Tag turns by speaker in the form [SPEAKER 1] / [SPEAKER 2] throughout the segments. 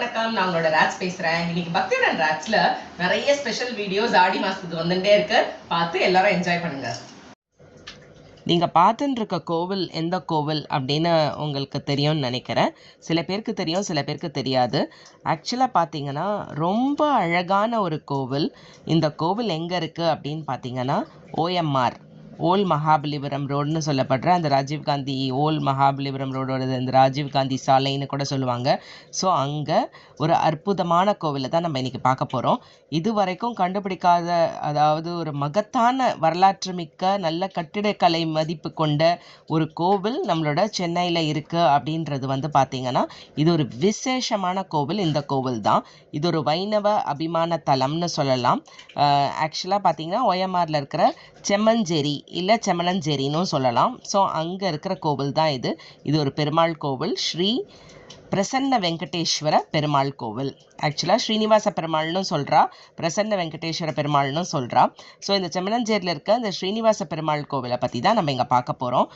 [SPEAKER 1] வணக்கம். நான் உங்களோட ராஜ் பேசுறேன். இன்னைக்கு பக்தியுடன் ராஜ்ல நிறைய ஸ்பெஷல் வீடியோஸ் ஆடி மாசத்துக்கு வந்துட்டே இருக்கு. பார்த்து எல்லாரும் என்ஜாய் பண்ணுங்க.
[SPEAKER 2] நீங்கள் பார்த்துன்னு இருக்க கோவில் எந்த கோவில் அப்படின்னு உங்களுக்கு தெரியும்னு நினைக்கிறேன். சில பேருக்கு தெரியும் சில பேருக்கு தெரியாது. ஆக்சுவலாக பார்த்தீங்கன்னா ரொம்ப அழகான ஒரு கோவில். இந்த கோவில் எங்கே இருக்குது அப்படின்னு பார்த்தீங்கன்னா ஓஎம்ஆர் ஓல் மகாபலிபுரம் ரோடுன்னு சொல்லப்படுற அந்த ராஜீவ்காந்தி ஓல் மகாபலிபுரம் ரோடோட இந்த ராஜீவ்காந்தி சாலைன்னு கூட சொல்லுவாங்க. ஸோ அங்கே ஒரு அற்புதமான கோவிலை தான் நம்ம இன்றைக்கி பார்க்க போகிறோம் இது வரைக்கும் கண்டுபிடிக்காத அதாவது ஒரு மகத்தான வரலாற்று மிக்க நல்ல கட்டிடக்கலை மதிப்பு கொண்ட ஒரு கோவில் நம்மளோட சென்னையில் இருக்குது அப்படின்றது வந்து பார்த்திங்கன்னா இது ஒரு விசேஷமான கோவில். இந்த கோவில் தான். இது ஒரு வைணவ அபிமான தலம்னு சொல்லலாம் ஆக்சுவலாக பார்த்தீங்கன்னா ஒயமாரில் இருக்கிற செம்மஞ்சேரி இல்லை செம்மலஞ்சேரின்னு சொல்லலாம். ஸோ அங்கே இருக்கிற கோவில் தான் இது. இது ஒரு பெருமாள் கோவில். ஸ்ரீ பிரசன்ன வெங்கடேஸ்வர பெருமாள் கோவில். ஆக்சுவலாக ஸ்ரீனிவாச பெருமாள்னு சொல்கிறா பிரசன்ன வெங்கடேஸ்வர பெருமாள்னு சொல்கிறா ஸோ இந்த செம்மனஞ்சேரியில் இருக்க இந்த ஸ்ரீனிவாச பெருமாள் கோவிலை பற்றி தான் நம்ம இங்கே பார்க்க போகிறோம்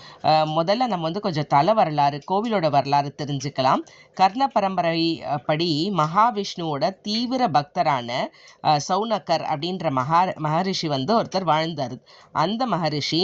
[SPEAKER 2] முதல்ல நம்ம வந்து கொஞ்சம் தலை வரலாறு கோவிலோட வரலாறு தெரிஞ்சுக்கலாம். கர்ண பரம்பரை படி மகாவிஷ்ணுவோட தீவிர பக்தரான சௌனகர் சௌனக்கர் அப்படின்ற மகா மகரிஷி வந்து ஒருத்தர் வாழ்ந்தார். அந்த மகரிஷி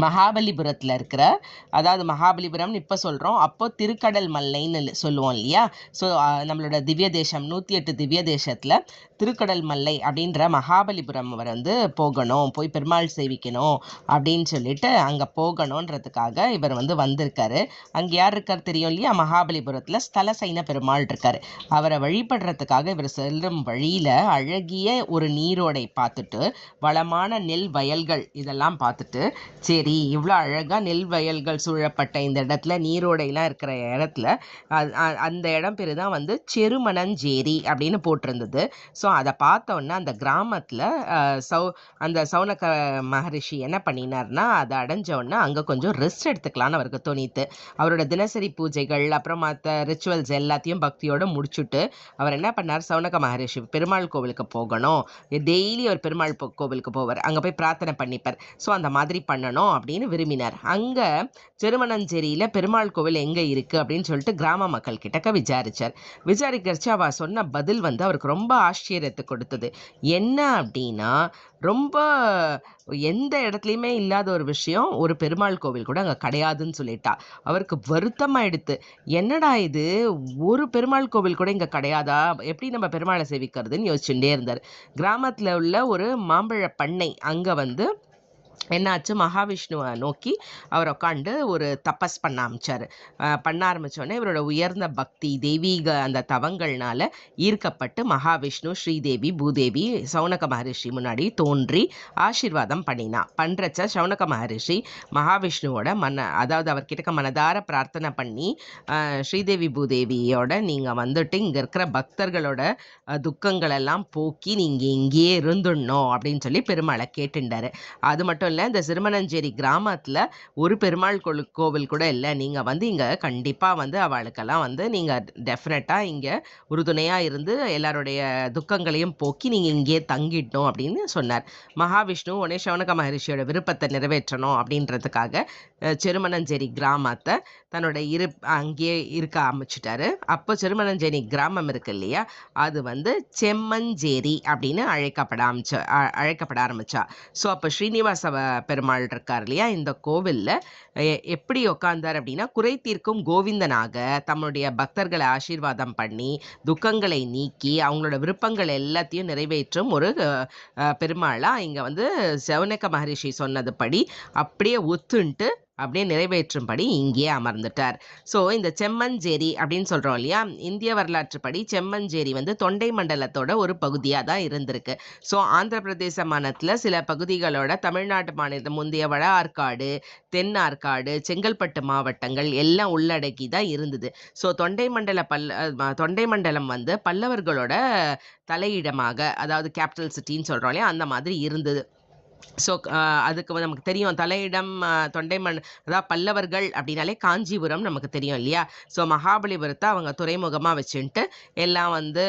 [SPEAKER 2] மகாபலிபுரத்தில் இருக்கிற அதாவது மகாபலிபுரம்னு இப்போ சொல்கிறோம் அப்போ திருக்கடல் மல்லைன்னு சொல்லுவோம் இல்லையா? ஸோ நம்மளோட திவ்ய தேசம் நூற்றி எட்டு திவ்ய தேசத்தில் திருக்கடல் மல்லை அப்படின்ற மகாபலிபுரம் அவர் வந்து போகணும் போய் பெருமாள் சேவிக்கணும் அப்படின்னு சொல்லிட்டு அங்கே போகணுன்றதுக்காக இவர் வந்து வந்திருக்காரு. அங்கே யார் இருக்கார் தெரியும் இல்லையா? மகாபலிபுரத்தில் ஸ்தல சைன பெருமாள் இருக்கார். அவரை வழிபடுறதுக்காக இவர் செல்லும் வழியில் அழகிய ஒரு நீரோடை பார்த்துட்டு வளமான நெல் வயல்கள் இதெல்லாம் பார்த்துட்டு சரி இவ்வளோ அழகாக நெல் வயல்கள் சூழப்பட்ட இந்த இடத்துல நீரோடைலாம் இருக்கிற இடத்துல அந்த இடம் பேர் தான் வந்து செருமணஞ்சேரி அப்படின்னு போட்டிருந்தது. ஸோ ஸோ அதை பார்த்தோன்னே அந்த கிராமத்தில் சௌ அந்த சௌனக மகரிஷி என்ன பண்ணினார்னா அதை அடைஞ்சோடனே அங்கே கொஞ்சம் ரெஸ்ட் எடுத்துக்கலாம்னு அவருக்கு தோணித்து அவரோட தினசரி பூஜைகள் அப்புறம் மற்ற ரிச்சுவல்ஸ் எல்லாத்தையும் பக்தியோடு முடிச்சுட்டு அவர் என்ன பண்ணார் சௌனக மகரிஷி பெருமாள் கோவிலுக்கு போகணும் டெய்லி அவர் பெருமாள் கோவிலுக்கு போவார் அங்கே போய் பிரார்த்தனை பண்ணிப்பார். ஸோ அந்த மாதிரி பண்ணணும் அப்படின்னு விரும்பினார். அங்கே திருமணஞ்சேரியில் பெருமாள் கோவில் எங்கே இருக்குது அப்படின்னு சொல்லிட்டு கிராம மக்கள் கிட்டக்க விசாரித்தார் விசாரிக்கிறச்சு அவர் சொன்ன பதில் வந்து அவருக்கு ரொம்ப ஆச்சரியத்தை கொடுத்தது. என்ன அப்படின்னா ரொம்ப எந்த இடத்துலையுமே இல்லாத ஒரு விஷயம் ஒரு பெருமாள் கோவில் கூட அங்கே கிடையாதுன்னு சொல்லிட்டா. அவருக்கு வருத்தமாயிடுத்து. என்னடா இது? ஒரு பெருமாள் கோவில் கூட இங்கே கிடையாதா? எப்படி நம்ம பெருமாளை சேவிக்கிறதுன்னு யோசிச்சுட்டே இருந்தார். கிராமத்தில் உள்ள ஒரு மாம்பழ பண்ணை அங்கே வந்து என்னாச்சு? மகாவிஷ்ணுவை நோக்கி அவர் உட்காந்து ஒரு தபஸ் பண்ண ஆரம்பித்தார் பண்ண ஆரம்பித்தோடனே இவரோட உயர்ந்த பக்தி தெய்வீக அந்த தவங்கள்னால ஈர்க்கப்பட்டு மகாவிஷ்ணு ஸ்ரீதேவி பூதேவி சௌனக மகரிஷி முன்னாடி தோன்றி ஆசீர்வாதம் பண்ணினா பண்ணுறச்ச சௌனக மகரிஷி மகாவிஷ்ணுவோட மன அதாவது அவர்கிட்ட மனதார பிரார்த்தனை பண்ணி ஸ்ரீதேவி பூதேவியோட நீங்கள் வந்துட்டு இங்கே இருக்கிற பக்தர்களோட துக்கங்களெல்லாம் போக்கி நீங்கள் இங்கேயே இருந்துடணும் அப்படின்னு சொல்லி பெருமாளை கேட்டுண்டாரு. அது மட்டும் இல்லை. இந்த சிறுமணஞ்சேரி கிராமத்தில் ஒரு பெருமாள் கோவில் கோவில் கூட இல்லை. நீங்கள் வந்து இங்கே கண்டிப்பாக வந்து அவளுக்கெல்லாம் வந்து நீங்கள் டெஃபினட்டாக இங்கே உறுதுணையாக இருந்து எல்லாருடைய துக்கங்களையும் போக்கி நீங்கள் இங்கேயே தங்கிட்டோம் அப்படின்னு சொன்னார். மகாவிஷ்ணு உடனே சவனக மகரிஷியோட விருப்பத்தை நிறைவேற்றணும் அப்படின்றதுக்காக செருமணஞ்சேரி கிராமத்தை தன்னோட இரு அங்கேயே இருக்க ஆரம்பிச்சிட்டாரு. அப்போ செருமணஞ்சேரி கிராமம் இருக்கு இல்லையா? அது வந்து செம்மஞ்சேரி அப்படின்னு அழைக்கப்பட ஆரம்பிச்ச அ- அழைக்கப்பட ஆரம்பிச்சா. ஸோ அப்போ ஸ்ரீனிவாச பெருமாள் இருக்கார் இல்லையா? இந்த கோவிலில். எப்படி உட்காந்தார் அப்படின்னா குறை தீர்க்கும் கோவிந்தனாக தம்முடைய பக்தர்களை ஆசீர்வாதம் பண்ணி துக்கங்களை நீக்கி அவங்களோட விருப்பங்கள் எல்லாத்தையும் நிறைவேற்றும் ஒரு பெருமாளாக இங்கே வந்து செவனக்க மகரிஷி சொன்னதுபடி அப்படியே ஒத்துன்ட்டு அப்படியே நிறைவேற்றும்படி இங்கே அமர்ந்துட்டார். ஸோ இந்த செம்மஞ்சேரி அப்படின்னு சொல்கிறோம் இல்லையா? இந்திய வரலாற்றுப்படி செம்மஞ்சேரி வந்து தொண்டை மண்டலத்தோட ஒரு பகுதியாக தான் இருந்திருக்கு. ஸோ ஆந்திர பிரதேச மாநிலத்தில் சில பகுதிகளோட தமிழ்நாட்டு மாநிலம் முந்தைய வட ஆற்காடு தென் ஆற்காடு செங்கல்பட்டு மாவட்டங்கள் எல்லாம் உள்ளடக்கி தான் இருந்தது. ஸோ தொண்டை மண்டல பல் தொண்டை மண்டலம் வந்து பல்லவர்களோட தலையிடமாக அதாவது கேபிட்டல் சிட்டின்னு சொல்கிறோம் இல்லையா? அந்த மாதிரி இருந்தது. ஸோ uh, அதுக்கு வந்து நமக்கு தெரியும். தலையிடம் தொண்டைமண் அதாவது பல்லவர்கள் அப்படின்னாலே காஞ்சிபுரம் நமக்கு தெரியும் இல்லையா? ஸோ மகாபலிபுரத்தை அவங்க துறைமுகமாக வச்சுன்ட்டு எல்லாம் வந்து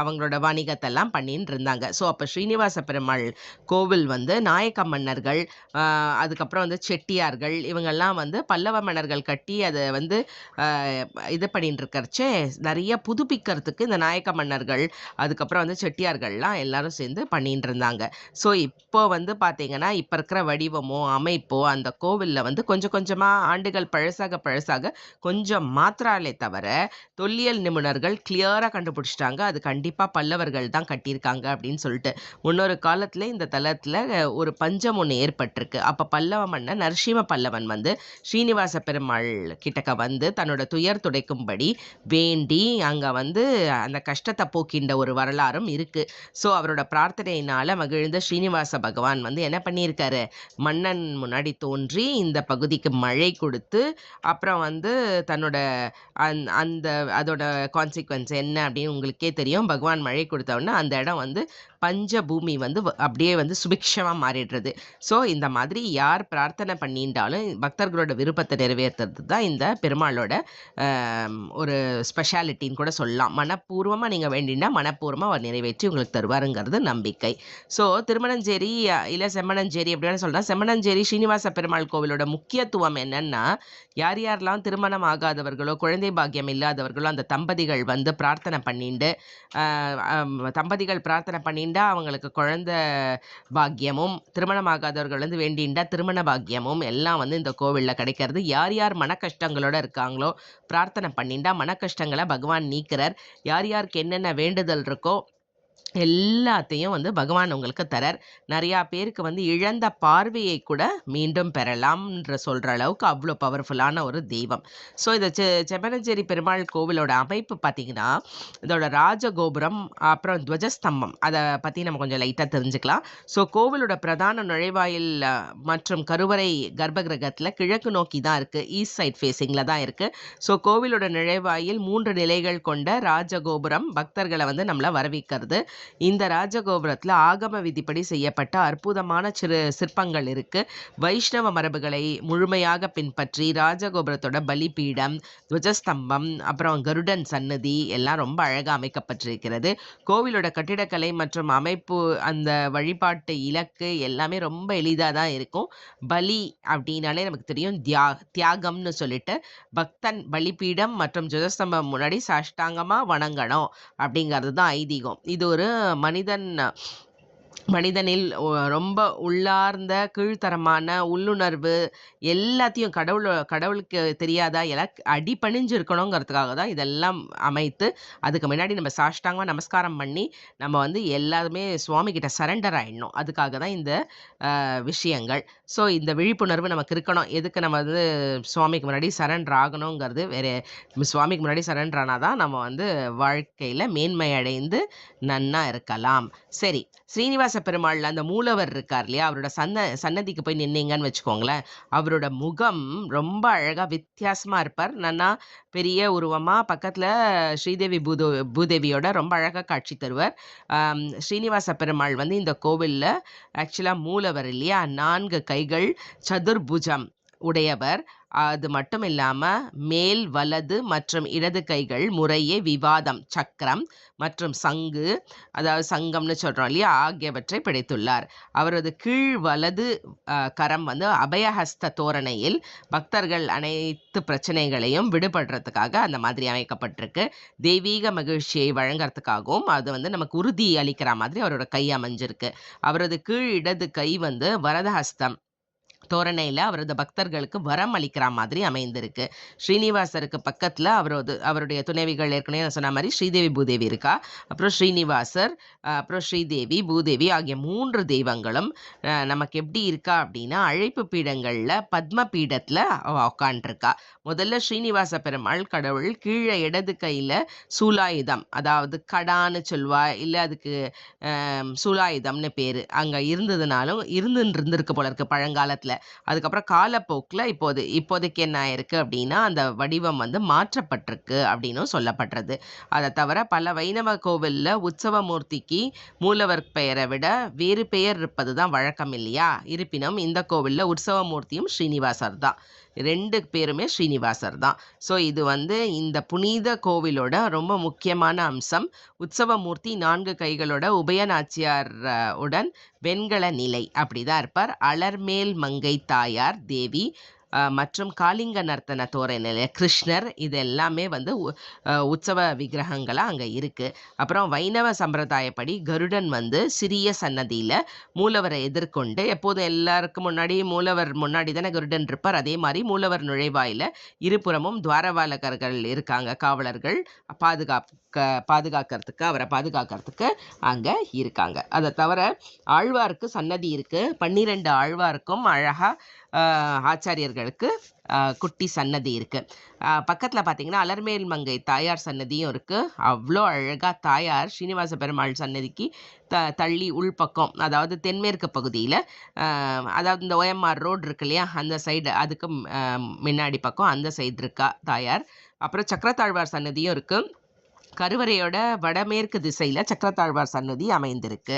[SPEAKER 2] அவங்களோட வணிகத்தெல்லாம் பண்ணின்னு இருந்தாங்க. ஸோ அப்போ ஸ்ரீனிவாச பெருமாள் கோவில் வந்து நாயக்க மன்னர்கள் அதுக்கப்புறம் வந்து செட்டியார்கள் இவங்கெல்லாம் வந்து பல்லவ மன்னர்கள் கட்டி அதை வந்து இது பண்ணிட்டு நிறைய புதுப்பிக்கிறதுக்கு இந்த நாயக்க மன்னர்கள் அதுக்கப்புறம் வந்து செட்டியார்கள்லாம் எல்லாரும் சேர்ந்து பண்ணிட்டு இருந்தாங்க. ஸோ இப்போ வந்து வந்து பார்த்தீங்கன்னா இப்போ இருக்கிற வடிவமோ அமைப்போ அந்த கோவிலில் வந்து கொஞ்சம் கொஞ்சமாக ஆண்டுகள் பழசாக பழசாக கொஞ்சம் மாத்திராலே தவிர தொல்லியல் நிபுணர்கள் கிளியராக கண்டுபிடிச்சிட்டாங்க. அது கண்டிப்பாக பல்லவர்கள் தான் கட்டியிருக்காங்க அப்படின்னு சொல்லிட்டு. முன்னொரு காலத்தில் இந்த தலத்தில் ஒரு பஞ்சம் ஒன்று ஏற்பட்டிருக்கு. அப்போ பல்லவ மன்னன் நரசிம்ம பல்லவன் வந்து ஸ்ரீனிவாச பெருமாள் கிட்டக்க வந்து தன்னோட துயர் துடைக்கும்படி வேண்டி அங்கே வந்து அந்த கஷ்டத்தை போக்கின்ற ஒரு வரலாறும் இருக்குது ஸோ அவரோட பிரார்த்தனையினால் மகிழ்ந்த ஸ்ரீனிவாச பகவான் பகவான் வந்து என்ன பண்ணியிருக்காரு? மன்னன் முன்னாடி தோன்றி இந்த பகுதிக்கு மழை கொடுத்து அப்புறம் வந்து தன்னோட அந் அந்த அதோட கான்சிக்வன்ஸ் என்ன அப்படின்னு உங்களுக்கே தெரியும். பகவான் மழை கொடுத்த உடனே அந்த இடம் வந்து பஞ்சபூமி வந்து வ- அப்படியே வந்து சுபிக்ஷமாக மாறிடுறது. ஸோ இந்த மாதிரி யார் பிரார்த்தனை பண்ணிட்டாலும் பக்தர்களோட விருப்பத்தை நிறைவேற்றுறது தான் இந்த பெருமாளோட ஒரு ஸ்பெஷாலிட்டின்னு கூட சொல்லலாம். மனப்பூர்வமாக நீங்கள் வேண்டினா மனப்பூர்வமாக அவர் நிறைவேற்றி உங்களுக்கு தருவாருங்கிறது நம்பிக்கை. ஸோ திருமணஞ்சேரி இல்லை செம்மணஞ்சேரி அப்படின்னு சொல்லலாம். செம்மணஞ்சேரி ஸ்ரீனிவாச பெருமாள் கோவிலோட முக்கியத்துவம் என்னன்னா யார் யாரெல்லாம் திருமணம் ஆகாதவர்களோ குழந்தை பாக்கியம் இல்லாதவர்களோ அந்த தம்பதிகள் வந்து பிரார்த்தனை பண்ணிண்டு தம்பதிகள் பிரார்த்தனை வேண்டிண்டா அவங்களுக்கு குழந்தை பாக்கியமும் திருமணமாகாதவர்கள் வந்து வேண்டிண்டா திருமண பாக்கியமும் எல்லாம் வந்து இந்த கோவிலில் கிடைக்கிறது. யார் யார் மன கஷ்டங்களோட இருக்காங்களோ பிரார்த்தனை பண்ணிண்டா மன கஷ்டங்களை பகவான் நீக்கிறார். யார் யாருக்கு என்னென்ன வேண்டுதல் இருக்கோ எல்லாத்தையும் வந்து பகவான் உங்களுக்கு தரார். நிறையா பேருக்கு வந்து இழந்த பார்வையை கூட மீண்டும் பெறலாம்ன்ற சொல்கிற அளவுக்கு அவ்வளோ பவர்ஃபுல்லான ஒரு தெய்வம். ஸோ இந்த செ செம்பனஞ்சேரி பெருமாள் கோவிலோட அமைப்பு பார்த்தீங்கன்னா இதோட ராஜகோபுரம் அப்புறம் துவஜஸ்தம்பம் அதை பற்றி நம்ம கொஞ்சம் லைட்டாக தெரிஞ்சுக்கலாம். ஸோ கோவிலோட பிரதான நுழைவாயில் மற்றும் கருவறை கர்ப்பகிரகத்தில் கிழக்கு நோக்கி தான் இருக்குது ஈஸ்ட் சைட் ஃபேஸிங்கில் தான் இருக்குது ஸோ கோவிலோட நுழைவாயில் மூன்று நிலைகள் கொண்ட ராஜகோபுரம் பக்தர்களை வந்து நம்மளை வரவேற்கிறது. இந்த ராஜகோபுரத்தில் ஆகம விதிப்படி செய்யப்பட்ட அற்புதமான சிறு சிற்பங்கள் இருக்குது வைஷ்ணவ மரபுகளை முழுமையாக பின்பற்றி ராஜகோபுரத்தோட பலிபீடம் துவஜஸ்தம்பம் அப்புறம் கருடன் சன்னதி எல்லாம் ரொம்ப அழகாக அமைக்கப்பட்டிருக்கிறது. கோவிலோட கட்டிடக்கலை மற்றும் அமைப்பு அந்த வழிபாட்டு இலக்கு எல்லாமே ரொம்ப எளிதாக தான் இருக்கும். பலி அப்படின்னாலே நமக்கு தெரியும் தியா தியாகம்னு சொல்லிட்டு பக்தன் பலிபீடம் மற்றும் துவஜஸ்தம்பம் முன்னாடி சாஷ்டாங்கமாக வணங்கணும் அப்படிங்கிறது தான் ஐதீகம். இது ஒரு மனிதன் மனிதனில் ரொம்ப உள்ளார்ந்த கீழ்த்தரமான உள்ளுணர்வு எல்லாத்தையும் கடவுள் கடவுளுக்கு தெரியாதா? எல்லாம் அடிபணிஞ்சு இருக்கணுங்கிறதுக்காக தான் இதெல்லாம் அமைத்து அதுக்கு முன்னாடி நம்ம சாஷ்டாங்கமாக நமஸ்காரம் பண்ணி நம்ம வந்து எல்லாருமே சுவாமி கிட்ட சரண்டர் ஆயிடணும். அதுக்காக தான் இந்த விஷயங்கள். ஸோ இந்த விழிப்புணர்வு நமக்கு இருக்கணும். எதுக்கு நம்ம வந்து சுவாமிக்கு முன்னாடி சரண்டர் ஆகணுங்கிறது வேறு சுவாமிக்கு முன்னாடி சரண்டர் ஆனால் தான் நம்ம வந்து வாழ்க்கையில் மேன்மை அடைந்து நன்னா இருக்கலாம். சரி ஸ்ரீனிவாச பெருமாள் அந்த மூலவர் இருக்கார் இல்லையா? அவரோட சன்ன சன்னதிக்கு போய் நின்னீங்கன்னு வச்சுக்கோங்களேன். அவரோட முகம் ரொம்ப அழகாக வித்தியாசமாக இருப்பார். நன்னா பெரிய உருவமாக பக்கத்தில் ஸ்ரீதேவி பூதோ பூதேவியோட ரொம்ப அழகாக காட்சி தருவார். ஸ்ரீனிவாச பெருமாள் வந்து இந்த கோவிலில் ஆக்சுவலாக மூலவர் இல்லையா? நான்கு கைகள் சதுர்புஜம். உடையவர். அது மட்டும் இல்லாமல் மேல் வலது மற்றும் இடது கைகள் முறையே விவாதம் சக்கரம் மற்றும் சங்கு அதாவது சங்கம்னு சொல்கிறோம் இல்லையா ஆகியவற்றை பிடித்துள்ளார். அவரது கீழ் வலது கரம் வந்து அபயஹஸ்த தோரணையில் பக்தர்கள் அனைத்து பிரச்சனைகளையும் விடுபடுறதுக்காக அந்த மாதிரி அமைக்கப்பட்டிருக்கு. தெய்வீக மகிழ்ச்சியை வழங்குறதுக்காகவும் அது வந்து நமக்கு உறுதி அளிக்கிற மாதிரி அவரோட கை அமைஞ்சிருக்கு. அவரது கீழ் இடது கை வந்து வரதஹஸ்தம் தோரணையில் அவரது பக்தர்களுக்கு வரம் அளிக்கிற மாதிரி அமைந்திருக்கு. ஸ்ரீனிவாசருக்கு பக்கத்தில் அவரது அவருடைய துணைவிகள் ஏற்கனவே நான் சொன்ன மாதிரி ஸ்ரீதேவி பூதேவி இருக்கா. அப்புறம் ஸ்ரீனிவாசர் அப்புறம் ஸ்ரீதேவி பூதேவி ஆகிய மூன்று தெய்வங்களும் நமக்கு எப்படி இருக்கா அப்படின்னா அழைப்பு பீடங்களில் பத்ம பீடத்தில் உட்காண்டிருக்கா முதல்ல ஸ்ரீனிவாச பெருமாள் கடவுள் கீழே இடது கையில் சூலாயுதம் அதாவது கடான்னு சொல்வா இல்லை அதுக்கு சூலாயுதம்னு பேர். அங்கே இருந்ததுனாலும் இருந்து இருந்திருக்கு போல இருக்கு பழங்காலத்தில். அதுக்கப்புறம் காலப்போக்கில் இப்போது இப்போதைக்கு என்ன ஆயிருக்கு அப்படின்னா அந்த வடிவம் வந்து மாற்றப்பட்டிருக்கு அப்படின்னும் சொல்லப்படுறது. அதை தவிர பல வைணவ கோவிலில் உற்சவமூர்த்திக்கு மூலவர் பெயரை விட வேறு பெயர் இருப்பது தான் வழக்கம் இல்லையா? இருப்பினும் இந்த கோவிலில் உற்சவமூர்த்தியும் ஸ்ரீனிவாசர் தான். ரெண்டு பேருமே ஸ்ரீனிவாசர் தான். ஸோ இது வந்து இந்த புனித கோவிலோட ரொம்ப முக்கியமான அம்சம். உற்சவமூர்த்தி நான்கு கைகளோட உபயநாச்சியார் உடன் வெண்கல நிலை அப்படிதான் இருப்பார். அலர்மேல் மங்கை தாயார் தேவி மற்றும் காளிங்க நர்த்தன தோரை கிருஷ்ணர் இது எல்லாமே வந்து உ- உற்சவ விக்கிரகங்களாக அங்கே இருக்குது அப்புறம் வைணவ சம்பிரதாயப்படி கருடன் வந்து சிறிய சன்னதியில் மூலவரை எதிர்கொண்டு எப்போதும் எல்லாருக்கும் முன்னாடி மூலவர் முன்னாடி தானே கருடன் இருப்பார் அதே மாதிரி மூலவர் நுழைவாயில இருபுறமும் துவாரபாலகர்கள் இருக்காங்க காவலர்கள் பாதுகாக்க பாதுகாக்கிறதுக்கு அவரை பாதுகாக்கிறதுக்கு அங்கே இருக்காங்க. அதை தவிர ஆழ்வாருக்கு சன்னதி இருக்கு பன்னிரெண்டு ஆழ்வாருக்கும் அழகாக ஆச்சாரியர்களுக்கு குட்டி சன்னதி இருக்குது பக்கத்தில் பார்த்தீங்கன்னா அலர்மேல் மங்கை தாயார் சன்னதியும் இருக்குது அவ்வளோ அழகாக தாயார் ஸ்ரீனிவாச பெருமாள் சன்னதிக்கு த தள்ளி உள்பக்கம் அதாவது தென்மேற்கு பகுதியில் அதாவது இந்த ஓஎம்ஆர் ரோடு இருக்கு இல்லையா அந்த சைடு அதுக்கு முன்னாடி பக்கம் அந்த சைடு இருக்கா தாயார். அப்புறம் சக்கரத்தாழ்வார் சன்னதியும் இருக்குது கருவறையோட வடமேற்கு திசையில் சக்கரத்தாழ்வார் சன்னதி அமைந்திருக்கு.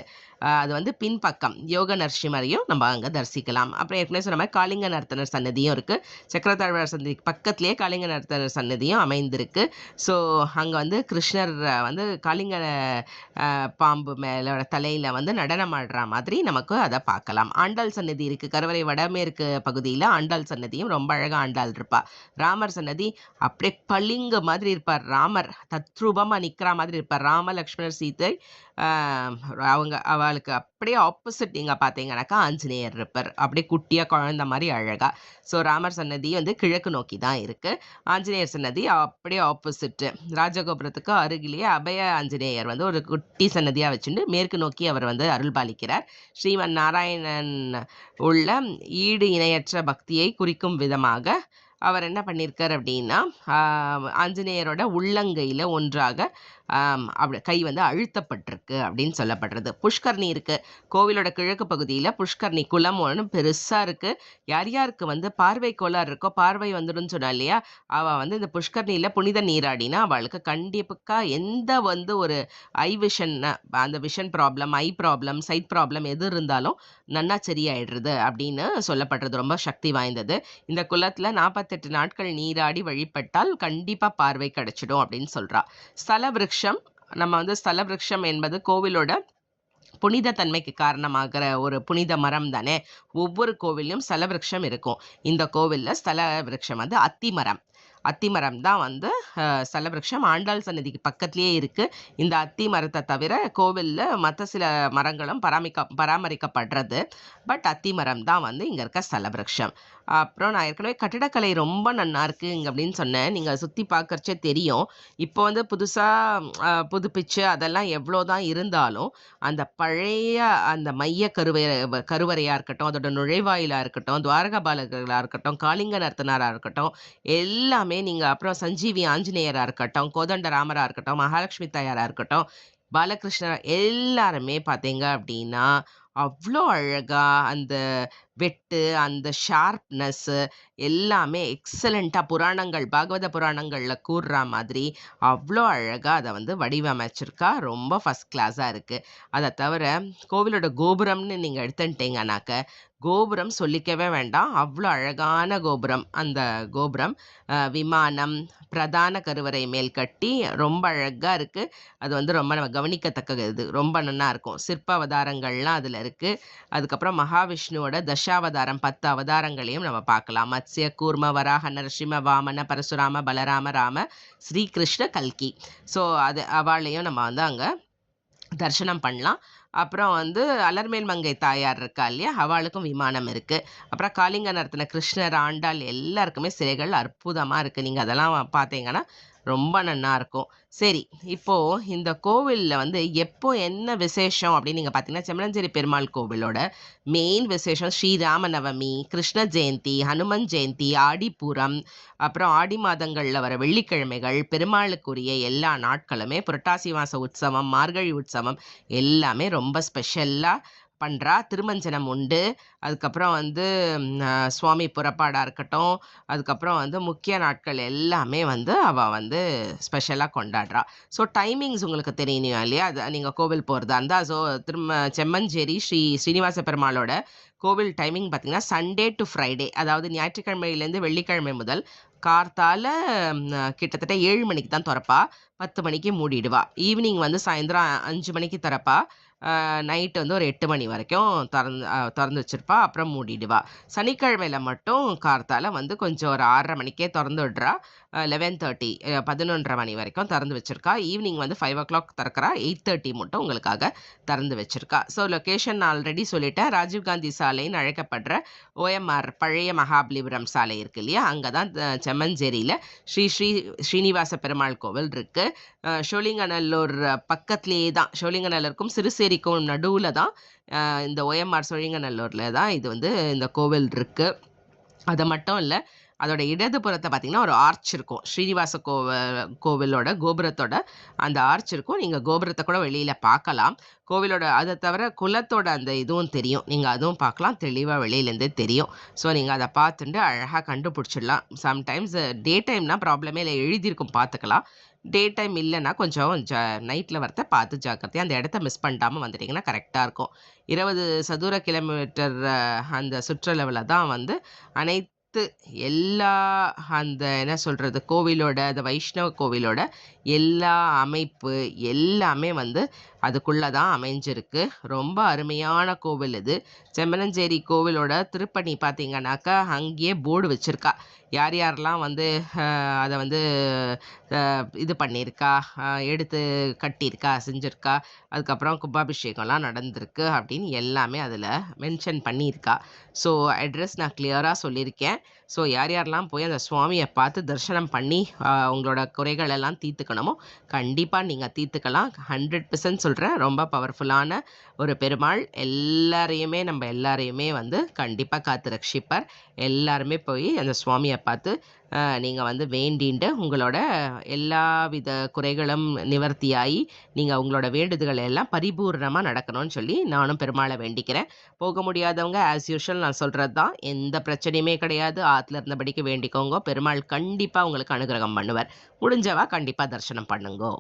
[SPEAKER 2] அது வந்து பின்பக்கம். யோக நரசிம்மரையும் நம்ம அங்கே தரிசிக்கலாம். அப்புறம் ஏற்கனவே சொன்ன மாதிரி காளிங்க நர்த்தனர் சன்னதியும் இருக்குது சக்கரத்தாழ்வார் சன்னதி பக்கத்துலேயே காளிங்க நர்த்தனர் சன்னதியும் அமைந்திருக்கு. ஸோ அங்கே வந்து கிருஷ்ணர் வந்து காளிங்க பாம்பு மேலே தலையில் வந்து நடனம் ஆடுற மாதிரி நமக்கு அதை பார்க்கலாம். ஆண்டாள் சன்னதி இருக்குது கருவறை வடமேற்கு பகுதியில் ஆண்டாள் சன்னதியும் ரொம்ப அழகாக ஆண்டாள் இருப்பா. ராமர் சன்னதி அப்படியே பளிங்கு மாதிரி இருப்பார். ராமர் தத்ரூபம் தத்ரூபமாக நிற்கிற மாதிரி இருப்பார். ராம லக்ஷ்மணர் சீத்தை அவங்க அவளுக்கு அப்படியே ஆப்போசிட் நீங்கள் பார்த்தீங்கன்னாக்கா ஆஞ்சநேயர் இருப்பார். அப்படியே குட்டியாக குழந்த மாதிரி அழகாக ஸோ ராமர் சன்னதி வந்து கிழக்கு நோக்கி தான் இருக்குது ஆஞ்சநேயர் சன்னதி அப்படியே ஆப்போசிட்டு ராஜகோபுரத்துக்கு அருகிலேயே அபய ஆஞ்சநேயர் வந்து ஒரு குட்டி சன்னதியாக வச்சுட்டு மேற்கு நோக்கி அவர் வந்து அருள்பாலிக்கிறார் ஸ்ரீமன் நாராயணன் உள்ள ஈடு இணையற்ற பக்தியை குறிக்கும் விதமாக அவர் என்ன பண்ணியிருக்கார் அப்படின்னா ஆஞ்சநேயரோட உள்ளங்கையில் ஒன்றாக அப்படி கை வந்து அழுத்தப்பட்டிருக்கு அப்படின்னு சொல்லப்படுறது. புஷ்கர்ணி இருக்குது கோவிலோட கிழக்கு பகுதியில் புஷ்கர்ணி குளம் ஒன்று பெருசாக இருக்குது யார் யாருக்கு வந்து பார்வை கோளாறு இருக்கோ பார்வை வந்துடும்னு சொன்னா இல்லையா அவள் வந்து இந்த புஷ்கர்ணியில் புனித நீராடினா அவளுக்கு கண்டிப்பாக எந்த வந்து ஒரு ஐ விஷன் அந்த vision problem eye problem side problem எது இருந்தாலும் நன்னா சரியாயிடுறது அப்படின்னு சொல்லப்படுறது ரொம்ப சக்தி வாய்ந்தது. இந்த குளத்தில் நாற்பத்தெட்டு நாட்கள் நீராடி வழிபட்டால் கண்டிப்பாக பார்வை கிடச்சிடும் அப்படின்னு சொல்கிறாள் ஸ்தல விருட்சம் நம்ம வந்து ஸ்தல விருட்சம் என்பது கோவிலோட புனித தன்மைக்கு காரணமாகிற ஒரு புனித மரம் தானே. ஒவ்வொரு கோவிலையும் ஸ்தல விருட்சம் இருக்கும். இந்த கோவிலில் ஸ்தல விருட்சம் வந்து அத்தி மரம் அத்தி மரம் தான் வந்து அஹ், ஸ்தல விருட்சம் ஆண்டாள் சன்னதிக்கு பக்கத்துலேயே இருக்குது இந்த அத்தி மரத்தை தவிர கோவிலில் மற்ற சில மரங்களும் பராமிக்க பராமரிக்கப்படுறது. பட் அத்தி மரம் தான் வந்து இங்கே இருக்க ஸ்தல விருட்சம் அப்புறம் நான் ஏற்கனவே கட்டிடக்கலை ரொம்ப நன்னா இருக்குங்க அப்படின்னு சொன்னேன். நீங்கள் சுற்றி பார்க்கறச்சே தெரியும். இப்போ வந்து புதுசாக புதுப்பிச்சு அதெல்லாம் எவ்வளோ தான் இருந்தாலும் அந்த பழைய அந்த மைய கருவை கருவறையாக இருக்கட்டும் அதோட நுழைவாயிலாக இருக்கட்டும் துவாரக பாலகர்களாக இருக்கட்டும் காளிங்க நர்த்தனாராக இருக்கட்டும் எல்லாமே நீங்கள் அப்புறம் சஞ்சீவி ஆஞ்சநேயராக இருக்கட்டும் கோதண்ட ராமராக இருக்கட்டும் மகாலட்சுமி தாயாராக இருக்கட்டும் பாலகிருஷ்ணர் எல்லாருமே பார்த்தீங்க அப்படின்னா அவ்வளோ அழகாக அந்த வெட்டு அந்த ஷார்ப்னஸ்ஸு எல்லாமே எக்ஸலண்ட்டாக புராணங்கள் பாகவத புராணங்களில் கூறுற மாதிரி அவ்வளோ அழகாக அதை வந்து வடிவமைச்சிருக்கா. ரொம்ப ஃபஸ்ட் கிளாஸாக இருக்குது அதை தவிர கோவிலோட கோபுரம்னு நீங்கள் எடுத்துட்டீங்கன்னாக்க கோபுரம் சொல்லிக்கவே வேண்டாம். அவ்வளோ அழகான கோபுரம். அந்த கோபுரம் விமானம் பிரதான கருவறை மேல் கட்டி ரொம்ப அழகாக இருக்குது அது வந்து ரொம்ப நம்ம கவனிக்கத்தக்க இது ரொம்ப நல்லா இருக்கும். சிற்ப அவதாரங்கள்லாம் அதில் இருக்குது அதுக்கப்புறம் மகாவிஷ்ணுவோட தசாவதாரம் பத்து அவதாரங்களையும் நம்ம பார்க்கலாம். மத்ஸ்ய கூர்ம வராக நரசிம்ம வாமன பரசுராம பலராம ராம ஸ்ரீகிருஷ்ண கல்கி. ஸோ அது அவளையும் நம்ம வந்து அங்கே தரிசனம் பண்ணலாம். அப்புறம் வந்து அலர்மேல் மங்கை தாயார் இருக்கா இல்லையா? அவளுக்கும் விமானம் இருக்குது அப்புறம் காளிங்க நடத்தின கிருஷ்ணர் ஆண்டாள் எல்லாருக்குமே சிலைகள் அற்புதமாக இருக்குது நீங்கள் அதெல்லாம் பார்த்தீங்கன்னா ரொம்ப நன்னா இருக்கும். சரி இப்போ இந்த கோவிலில் வந்து எப்போ என்ன விசேஷம் அப்படின்னு நீங்கள் பார்த்தீங்கன்னா செம்மலஞ்சேரி பெருமாள் கோவிலோட மெயின் விசேஷம் ஸ்ரீராம நவமி கிருஷ்ண ஜெயந்தி ஹனுமன் ஜெயந்தி ஆடிப்பூரம் அப்புறம் ஆடி மாதங்களில் வர வெள்ளிக்கிழமைகள் பெருமாளுக்குரிய எல்லா நாட்களுமே புரட்டாசி மாத உற்சவம் மார்கழி உற்சவம் எல்லாமே ரொம்ப ஸ்பெஷலாக பண்ணுறா திருமஞ்சனம் உண்டு. அதுக்கப்புறம் வந்து சுவாமி புறப்பாடாக இருக்கட்டும். அதுக்கப்புறம் வந்து முக்கிய நாட்கள் எல்லாமே வந்து அவள் வந்து ஸ்பெஷலாக கொண்டாடுறா. ஸோ டைமிங்ஸ் உங்களுக்கு தெரியணும் இல்லையா? அது நீங்கள் கோவில் போகிறதா இருந்தால் ஸோ திரும்ப செம்மஞ்சேரி ஸ்ரீ ஸ்ரீனிவாச பெருமாளோட கோவில் டைமிங் பார்த்தீங்கன்னா சண்டே டு ஃப்ரைடே அதாவது ஞாயிற்றுக்கிழமையிலேருந்து வெள்ளிக்கிழமை முதல் கார்த்தால கிட்டத்தட்ட ஏழு மணிக்கு தான் திறப்பா. பத்து மணிக்கு மூடிடுவா. ஈவினிங் வந்து சாயந்தரம் அஞ்சு மணிக்கு திறப்பா. நைட்டு வந்து ஒரு எட்டு மணி வரைக்கும் திறந்து திறந்து வச்சுருப்பா. அப்புறம் மூடிடுவா. சனிக்கிழமையில் மட்டும் கார்த்தால வந்து கொஞ்சம் ஒரு ஆறரை மணிக்கே திறந்து விடுறா. லெவன் தேர்ட்டி பதினொன்றரை மணி வரைக்கும் திறந்து வச்சுருக்கா. ஈவினிங் வந்து ஃபைவ் ஓ கிளாக் திறக்கிறா. எயிட் தேர்ட்டி மட்டும் உங்களுக்காக திறந்து வச்சுருக்கா. ஸோ லொக்கேஷன் ஆல்ரெடி சொல்லிட்டேன். ராஜீவ்காந்தி சாலைன்னு அழைக்கப்படுற ஓஎம்ஆர் பழைய மகாபலிபுரம் சாலை இருக்கு இல்லையா? அங்கே தான் செம்மஞ்சேரியில் ஸ்ரீ ஸ்ரீ ஸ்ரீனிவாச பெருமாள் கோவில் இருக்குது ஷோலிங்கநல்லூர் பக்கத்துலேயே தான். சோழிங்கநல்லூருக்கும் சிறுசேரிக்கும் நடுவில் தான் இந்த ஓஎம்ஆர் சோழிங்கநல்லூரில் தான் இது வந்து இந்த கோவில் இருக்குது அது மட்டும் இல்லை அதோட இடதுபுறத்தை பார்த்தீங்கன்னா ஒரு ஆர்ச் இருக்கும். ஸ்ரீனிவாச கோவ கோவிலோட கோபுரத்தோட அந்த ஆர்ச் இருக்கும். நீங்கள் கோபுரத்தை கூட வெளியில் பார்க்கலாம் கோவிலோட அதை தவிர குலத்தோட அந்த இதுவும் தெரியும். நீங்கள் அதுவும் பார்க்கலாம் தெளிவாக வெளியிலேருந்தே தெரியும். ஸோ நீங்கள் அதை பார்த்துட்டு அழகாக கண்டுபிடிச்சிடலாம். சம்டைம்ஸ் டே டைம்னா ப்ராப்ளமே இல்லை. எழுதியிருக்கும் பார்த்துக்கலாம். டே டைம் இல்லைன்னா கொஞ்சம் ஜ நைட்டில் வரத்த பார்த்து ஜாக்கிரதையாக அந்த இடத்த மிஸ் பண்ணாமல் வந்துட்டிங்கன்னா கரெக்டாக இருக்கும். இருபது சதுர கிலோமீட்டர் அந்த சுற்றளவில் தான் வந்து அனைத்து எல்லா அந்த என்ன சொல்கிறது கோவிலோட அந்த வைஷ்ணவ கோவிலோட எல்லா அமைப்பு எல்லாமே வந்து அதுக்குள்ளே தான் அமைஞ்சிருக்கு. ரொம்ப அருமையான கோவில் இது. செம்மலஞ்சேரி கோவிலோட திருப்பணி பார்த்தீங்கன்னாக்கா அங்கேயே போர்டு வச்சுருக்கா. யார் யாரெல்லாம் வந்து அதை வந்து இது பண்ணியிருக்கா எடுத்து கட்டியிருக்கா செஞ்சுருக்கா அதுக்கப்புறம் கும்பாபிஷேகம்லாம் நடந்திருக்கு அப்படின்னு எல்லாமே அதில் மென்ஷன் பண்ணியிருக்கா. ஸோ அட்ரஸ் நான் கிளியராக சொல்லியிருக்கேன். ஸோ யார் யாரெல்லாம் போய் அந்த சுவாமியை பார்த்து தரிசனம் பண்ணி உங்களோட குறைகள் எல்லாம் தீர்த்துக்கணுமோ கண்டிப்பாக நீங்கள் தீர்த்துக்கலாம். ஹண்ட்ரட் பர்சன்ட் சொல்கிறேன் ரொம்ப பவர்ஃபுல்லான ஒரு பெருமாள். எல்லாரையுமே நம்ம எல்லாரையுமே வந்து கண்டிப்பாக காத்து ரட்சிப்பார். எல்லாருமே போய் அந்த சுவாமியை பார்த்து நீங்கள் வந்து வேண்டிண்டு உங்களோட எல்லா வித குறைகளும் நிவர்த்தியாகி நீங்கள் உங்களோட வேண்டுதல்கள் எல்லாம் பரிபூர்ணமாக நடக்கணும்னு சொல்லி நானும் பெருமாளை வேண்டிக்கிறேன். போக முடியாதவங்க ஆஸ் யூஷுவல் நான் சொல்கிறது தான். எந்த பிரச்சனையுமே கிடையாது. ஆற்றுல இருந்தபடிக்கு வேண்டிக்கோங்க. பெருமாள் கண்டிப்பாக உங்களுக்கு அனுகிரகம் பண்ணுவார். முடிஞ்சவா கண்டிப்பாக தரிசனம் பண்ணுங்கோ.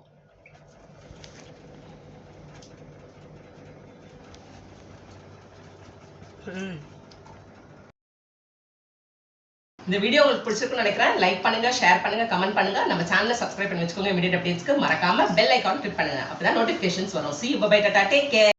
[SPEAKER 1] இந்த வீடியோ உங்களுக்கு பிடிச்சிருக்குன்னு நினைக்கிறேன். லைக் பண்ணுங்க ஷேர் பண்ணுங்க கமெண்ட் பண்ணுங்க. நம்ம சேனலை சப்ஸ்கிரைப் பண்ணி வச்சுக்கோங்க. இமீடியட் அப்டேட்ஸ்க்கு மறக்காம பெல் ஐக்கான் கிளிக் பண்ணுங்க. அப்பதான் நோட்டிபிகேஷன்ஸ் வரும். See bye tata take care